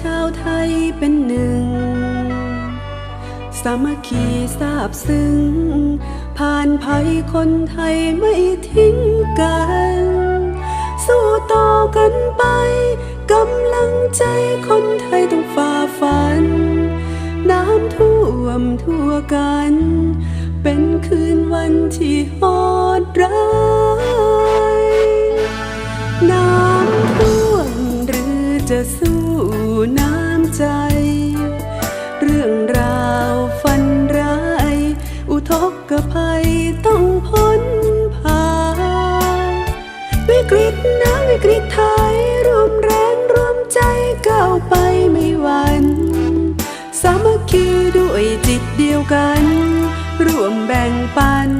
ชาวไทยเป็นหนึ่ง สามัคคีทราบซึ้ง ผ่านภัยคนไทยไม่ทิ้งกัน สู้ต่อกันไป กำลังใจคนไทยต้องฝ่าฟัน น้ำท่วมทั่วกัน เป็นคืนวันที่โหดร้า อุทกภัยต้องพ้นผ่านวิกฤตนะวิกฤตไทยรวมแรงรวมใจก้าวไปไม่หวั่นสามัคคีด้วยจิตเดียวกัน ร่วมแบ่งปัน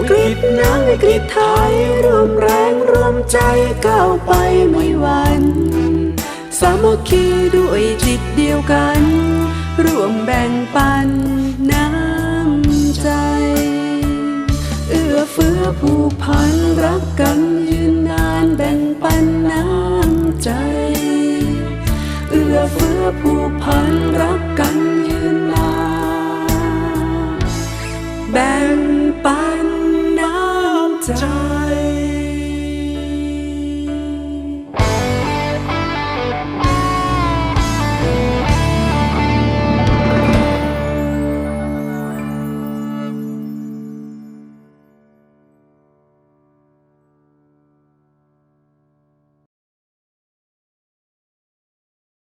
วิกฤตน้ำวิกฤตไทยรวมแรงรวมใจก้าวไปไม่วันสามัคคีด้วยจิตเดียวกัน ร่วมแบ่งปันน้ำใจ เอื้อเฟื้อผูกพันรักกันยืนนานแบ่งปันน้ำใจ เอื้อเฟื้อผูกพันรักกันยืนนานแบ่ง time